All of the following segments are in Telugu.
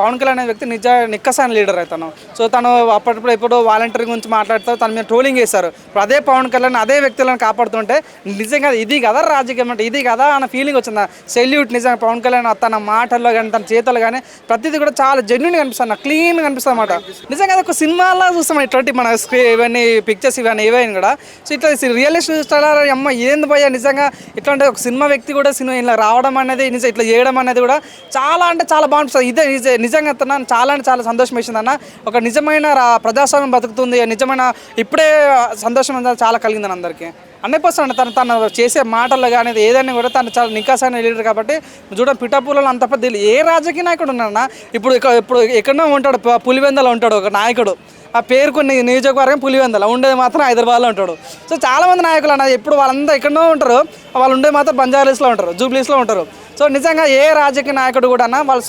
పవన్ కళ్యాణ్ అనే వ్యక్తి నిజ నిక్కసాని లీడర్ తను సో తను అప్పటిప్పుడు ఎప్పుడు వాలంటీర్ గురించి మాట్లాడుతూ తన మీద ట్రోలింగ్ చేశారు. ఇప్పుడు అదే పవన్ కళ్యాణ్ అదే వ్యక్తులను కాపాడుతుంటే నిజంగా ఇది కదా రాజకీయం అంటే ఇది కదా అన్న ఫీలింగ్ వచ్చింది. సెల్యూట్ నిజంగా పవన్ కళ్యాణ్ తన మాటల్లో కానీ తన చేతలు కానీ ప్రతిదీ కూడా చాలా జెన్యున్ కనిపిస్తుంది నాకు క్లీన్ కనిపిస్తుంది అనమాట నిజంగా అది ఒక సినిమాలా చూస్తాం ఇటువంటి మన స్క్రీ ఇవన్నీ పిక్చర్స్ ఇవన్నీ ఏవైనా కూడా. సో ఇట్లా రియలిస్టిక్ స్టార్ అమ్మ ఏంది పోయా నిజంగా ఇట్లాంటి ఒక సినిమా వ్యక్తి కూడా సినిమా ఇలా రావడం అనేది నిజం ఇట్లా చేయడం అనేది కూడా చాలా అంటే చాలా బాగుంటుంది. ఇదే నిజ- నిజంగా తన చాలా అంటే చాలా సంతోషం వేసింది అన్న. ఒక నిజమైన ప్రజాస్వామ్యం బతుకుతుంది నిజమైన ఇప్పుడే సంతోషం చాలా కలిగింది అందరికీ. హండ్రెడ్ పర్సెంట్ తను తను చేసే మాటలు కానీ ఏదైనా కూడా తను చాలా నికాసైన లీడర్ కాబట్టి చూడండి పిఠాపులలో అంత పెద్ద ఏ రాజకీయ నాయకుడు ఉన్నాడన్నా ఇప్పుడు ఇక్కడ ఇప్పుడు ఎక్కడో ఉంటాడు పులివెందలో ఉంటాడు ఒక నాయకుడు. ఆ పేరుకున్న నియోజకవర్గం పులివెందల ఉండేది మాత్రం హైదరాబాద్లో ఉంటాడు. సో చాలామంది నాయకులు అన్నది ఎప్పుడు వాళ్ళంతా ఎక్కడో ఉంటారు వాళ్ళు ఉండేది మాత్రం బంజారీస్లో ఉంటారు జూబ్లీస్లో ఉంటారు. సో నిజంగా ఏ రాజకీయ నాయకుడు కూడా అన్న వాళ్ళు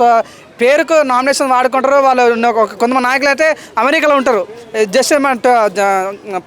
పేరుకు నామినేషన్ వాడుకుంటారు వాళ్ళు కొంతమంది నాయకులు అయితే అమెరికాలో ఉంటారు. జస్ట్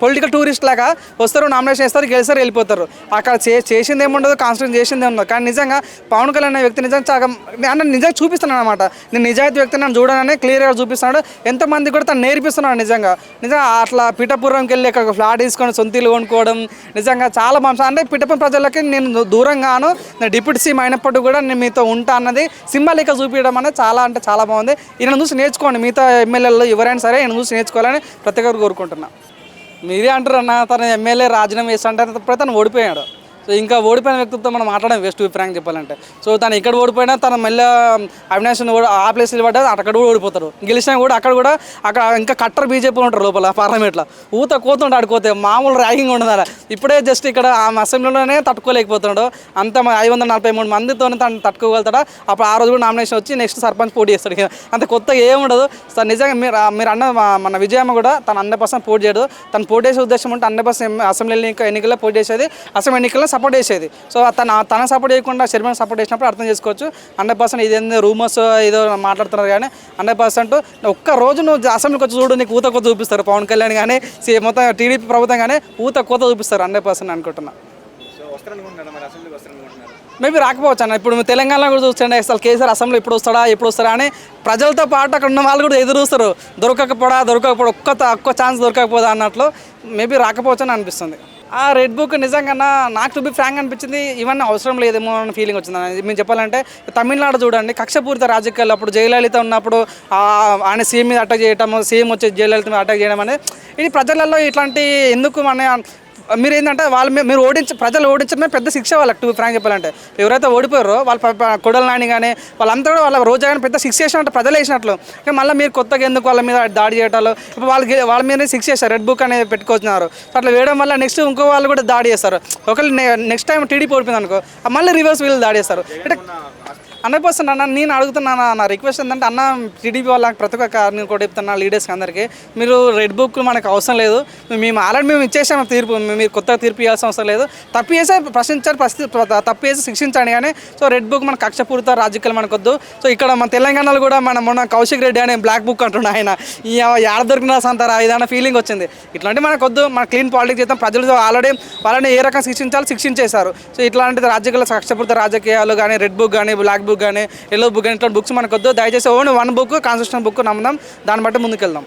పొలిటికల్ టూరిస్ట్ లాగా వస్తారు నామినేషన్ ఇస్తారు గెలిస్తారు వెళ్ళిపోతారు. అక్కడ చే చేసింది ఏముండదు కాన్స్టిట్యూట్ చేసింది ఉండదు కానీ నిజంగా పవన్ కళ్యాణ్ అనే వ్యక్తి నిజంగా చాలా అంటే నిజంగా చూపిస్తున్నాను అనమాట నేను నిజాయితీ వ్యక్తి నన్ను చూడనని క్లియర్గా చూపిస్తున్నాడు. ఎంతమంది కూడా తను నేర్పిస్తున్నాడు నిజంగా. నిజంగా అట్లా పిఠపురంకి వెళ్ళి ఇక్కడ ఫ్లాట్ తీసుకొని సొంత ఇల్లు కొనుక్కోవడం నిజంగా చాలా మంచి అంటే పిఠపురం ప్రజలకి నేను దూరంగాను నేను డిప్యూటీ సీఎం అయినప్పటికీ కూడా నేను మీతో ఉంటా అన్నది సింబాలిక చూపించడం అనేది చాలా అంటే చాలా బాగుంది. ఈయన చూసి నేర్చుకోండి. మిగతా ఎమ్మెల్యేలు ఎవరైనా సరే ఈయన చూసి నేర్చుకోవాలని ప్రతి ఒక్కరు కోరుకుంటున్నా. మీరే అంటారు అన్న తన ఎమ్మెల్యే రాజీనామా చేస్తా అంటే అప్పుడు తను ఓడిపోయాడు. సో ఇంకా ఓడిపోయిన వ్యక్తితో మనం మాట్లాడడం వేస్ట్ ఫ్రాంక్ చెప్పాలంటే. సో తను ఇక్కడ ఓడిపోయినా తను మళ్ళీ అవినాష్ కూడా ఆ ప్లేస్ పడ్డా అక్కడ కూడా ఓడిపోతారు. గెలిచినా కూడా అక్కడ కూడా అక్కడ ఇంకా కట్టర్ బీజేపీ ఉంటారు లోపల పార్లమెంట్లో ఊత కోతుంటే ఆడుకోతే మామూలు ర్యాగింగ్ ఉండదు ఇప్పుడే జస్ట్ ఇక్కడ ఆ అసెంబ్లీలోనే తట్టుకోలేకపోతున్నాడు. అంత ఐదు వందల నలభై మూడు మందితో తను తట్టుకోగలుగుతాడా? అప్పుడు ఆ రోజు కూడా నామినేషన్ వచ్చి నెక్స్ట్ సర్పంచ్ పోటీ చేస్తాడు. అంత కొత్తగా ఏముండదు సో నిజంగా మీరు మీరు అన్న మన విజయమ్మ కూడా తను హండ్రెడ్ పర్సెంట్ పోటీ చేయడు తను పోటీ చేసే ఉద్దేశం ఉంటే హండ్రెడ్ పర్సెంట్ అసెంబ్లీ ఎన్నికల్లో పోటీ చేసేది అసెంబ్లీ ఎన్నికల్లో సపోర్ట్ చేసేది. సో తన తన సపోర్ట్ చేయకుండా షర్మిన్ సపోర్ట్ చేసినప్పుడు అర్థం చేసుకోవచ్చు. హండ్రెడ్ పర్సెంట్ ఇదేందో రూమర్స్ ఏదో మాట్లాడుతున్నారు కానీ హండ్రెడ్ పర్సెంట్ ఒక్క రోజు నువ్వు అసెంబ్లీకి వచ్చి చూడు నీకు ఊత కొత్త చూపిస్తారు. పవన్ కళ్యాణ్ కానీ మొత్తం టీడీపీ ప్రభుత్వం కానీ ఊత కొత్త చూపిస్తారు హండ్రెడ్ పర్సెంట్ అనుకుంటున్నా. మేబీ రాకపోవచ్చు అన్న. ఇప్పుడు తెలంగాణలో కూడా చూస్తుండే అసలు కేసీఆర్ అసెంబ్లీ ఎప్పుడు వస్తాడా ఎప్పుడు వస్తాడా అని ప్రజలతో పాటు అక్కడ ఉన్న వాళ్ళు కూడా ఎదురు చూస్తారు. దొరకకపోడా దొరకకపోడా ఒక్క ఒక్క ఛాన్స్ దొరకకపోదా అన్నట్లు మేబీ రాకపోవచ్చు అని అనిపిస్తుంది. ఆ రెడ్ బుక్ నిజంగా నాకు టు బి ఫ్రాంక్ అనిపించింది ఇవన్నీ అవసరం లేదేమో అన్న ఫీలింగ్ వచ్చింది మేము చెప్పాలంటే తమిళనాడు చూడండి కక్షపూరిత రాజకీయాలు అప్పుడు జయలలిత ఉన్నప్పుడు ఆయన సీఎం మీద అటాక్ చేయటం సీఎం వచ్చి జయలలిత మీద అటాక్ చేయడం అనేది ఇది ప్రజలలో ఇట్లాంటి ఎందుకు మన మీరు ఏంటంటే వాళ్ళు మీరు ఓడించి ప్రజలు ఓడించడమే పెద్ద శిక్ష వాళ్ళకి టూ ఫ్రాంక్ చెప్పాలంటే. ఎవరైతే ఓడిపోయారో వాళ్ళ కొడలు నాని కానీ వాళ్ళంతా కూడా వాళ్ళ రోజా కానీ పెద్ద శిక్ష చేసినట్టు ప్రజలు వేసినట్లు కానీ మళ్ళీ మీరు కొత్తగా ఎందుకు వాళ్ళ మీద దాడి చేయటాలు? ఇప్పుడు వాళ్ళకి వాళ్ళ మీద శిక్ష చేస్తారు రెడ్ బుక్ అనేది పెట్టుకొచ్చినారు. అట్లా వేయడం వల్ల నెక్స్ట్ ఇంకో వాళ్ళు కూడా దాడి చేస్తారు. ఒకవేళ నెక్స్ట్ టైం టీడీపీ ఓడిపోయింది అనుకో మళ్ళీ రివర్స్ వీళ్ళు దాడి చేస్తారు. అంటే హండ్రెడ్ పర్సెంట్ అన్న నేను అడుగుతున్నాను నా రిక్వెస్ట్ ఏంటంటే అన్న టీడీపీ వాళ్ళకి ప్రతి ఒక్క నేను కూడా చెప్తున్నా లీడర్స్కి అందరికీ. మీరు రెడ్ బుక్ మనకు అవసరం లేదు. మేము ఆల్రెడీ మేము ఇచ్చేసాము తీర్పు మీరు కొత్త తీర్పు ఇవ్వాల్సిన అవసరం లేదు. తప్పు చేసే ప్రశ్నించారు ప్రశ్ని తప్పు చేసి శిక్షించండి కానీ సో రెడ్ బుక్ మన కక్షపూరిత రాజకీయాలు మనకొద్దు. సో ఇక్కడ మన తెలంగాణలో కూడా మన మొన్న కౌశిక్ రెడ్డి అనే బ్లాక్ బుక్ అంటున్నా ఆయన. ఈ ఏడ దొరికిన సంతారా? ఇదన్న ఫీలింగ్ వచ్చింది. ఇట్లాంటి మనకొద్దు మన క్లీన్ పాలిటిక్స్ చేద్దాం. ప్రజలు ఆల్రెడీ వాళ్ళని ఏ రకంగా శిక్షించాలో శిక్షించేశారు. సో ఇట్లాంటి రాజకీయాల కక్షపూరిత రాజకీయాలు కానీ రెడ్ బుక్ కానీ బ్లాక్ బుక్ బుక్ కానీ ఎల్లో బుక్ కానీ ఇట్లా బుక్స్ మనకొద్దు. దయచేసి only one book constitution book నమ్ముదాం. దాన్ని బట్టి ముందుకెళ్దాం.